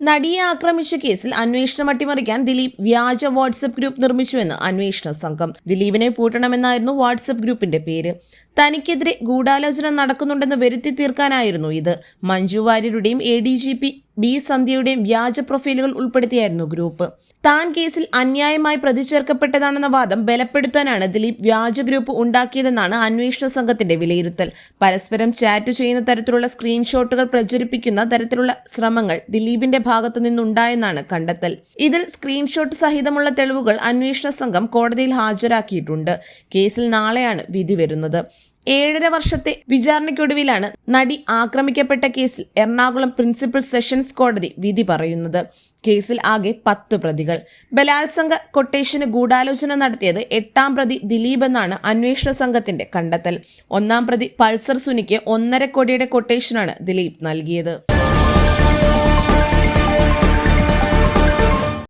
നടിയെ ആക്രമിച്ച കേസിൽ അന്വേഷണം അട്ടിമറിക്കാൻ ദിലീപ് വ്യാജ വാട്സപ്പ് ഗ്രൂപ്പ് നിർമ്മിച്ചുവെന്ന് അന്വേഷണ സംഘം. ദിലീപിനെ പൂട്ടണമെന്നായിരുന്നു വാട്സപ്പ് ഗ്രൂപ്പിന്റെ പേര്. തനിക്കെതിരെ ഗൂഢാലോചന നടക്കുന്നുണ്ടെന്ന് വരുത്തി തീർക്കാനായിരുന്നു ഇത്. Manju വാര്യരുടെയും A D G P B സന്ധ്യയുടെയും വ്യാജ പ്രൊഫൈലുകൾ ഉൾപ്പെടുത്തിയായിരുന്നു ഗ്രൂപ്പ്. താൻ കേസിൽ അന്യായമായി പ്രതിചേർക്കപ്പെട്ടതാണെന്ന വാദം ബലപ്പെടുത്താനാണ് ദിലീപ് വ്യാജ ഗ്രൂപ്പ് ഉണ്ടാക്കിയതെന്നാണ് അന്വേഷണ സംഘത്തിന്റെ വിലയിരുത്തൽ. പരസ്പരം ചാറ്റ് ചെയ്യുന്ന തരത്തിലുള്ള സ്ക്രീൻഷോട്ടുകൾ പ്രചരിപ്പിക്കുന്ന തരത്തിലുള്ള ശ്രമങ്ങൾ ദിലീപിന്റെ ഭാഗത്തു നിന്നുണ്ടായെന്നാണ് കണ്ടെത്തൽ. ഇതിൽ സ്ക്രീൻഷോട്ട് സഹിതമുള്ള തെളിവുകൾ അന്വേഷണ സംഘം കോടതിയിൽ ഹാജരാക്കിയിട്ടുണ്ട്. കേസിൽ നാളെയാണ് വിധി വരുന്നത്. ഏഴര വർഷത്തെ വിചാരണയ്ക്കൊടുവിലാണ് നടി ആക്രമിക്കപ്പെട്ട കേസിൽ എറണാകുളം പ്രിൻസിപ്പൽ സെഷൻസ് കോടതി വിധി പറയുന്നത്. കേസിൽ ആകെ പത്ത് പ്രതികൾ. ബലാത്സംഗ കൊട്ടേഷന് ഗൂഢാലോചന നടത്തിയത് എട്ടാം പ്രതി ദിലീപ് എന്നാണ് അന്വേഷണ സംഘത്തിന്റെ കണ്ടെത്തൽ. ഒന്നാം പ്രതി പൾസർ സുനിക്ക് ഒന്നര കോടിയുടെ കൊട്ടേഷനാണ് ദിലീപ് നൽകിയത്.